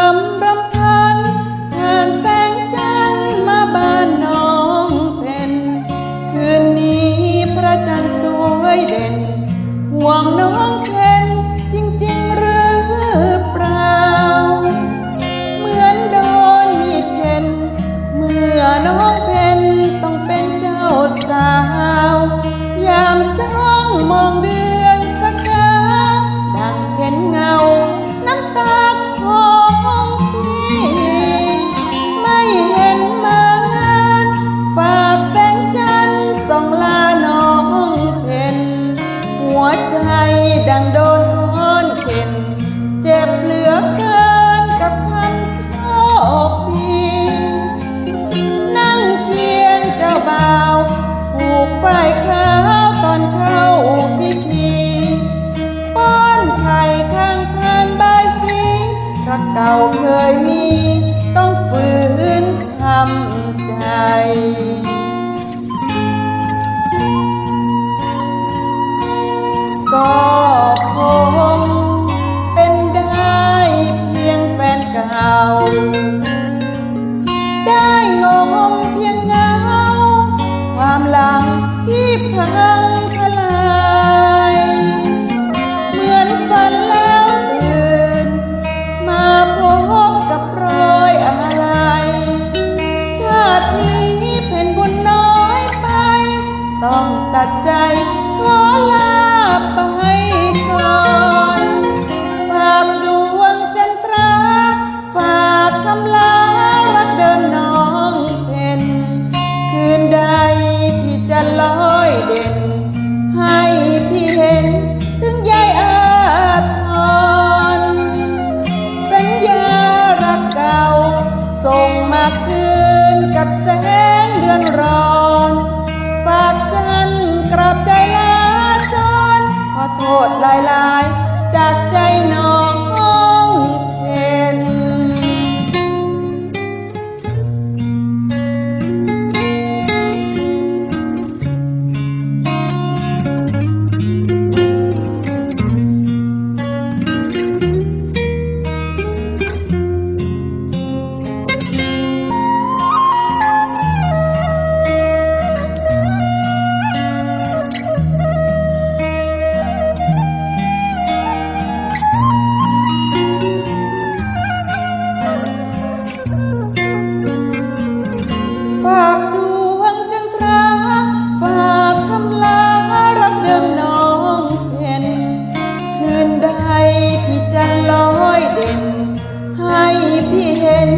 ามรำพันงานแสงจันทร์มาบ้านน้องเพ็คืนนี้พระจันทร์สวยเด่นหวงน้องเพ็ญจริงหรือเปล่าเมือโดนมีเข็นเมื่อน้องเพ็ต้องเป็นเจ้าสาว ยามจ้องมองดื วใจดังโดนค้อนเข็น เจ็บเหลือเกินกับคำโชคดี นั่งเคียงเจ้าบ่าวผูกฝ้ายขาวตอนเข้าพิธีป้อนไข่ข้างพานบายสีรักเก่าเคยมี ก็คงเป็นได้เพียงแฟนเก่า ได้งงเพียงเงา ความหลังที่พัง ส่งมาคืนกับแสงเดือนรอ พี่เห็น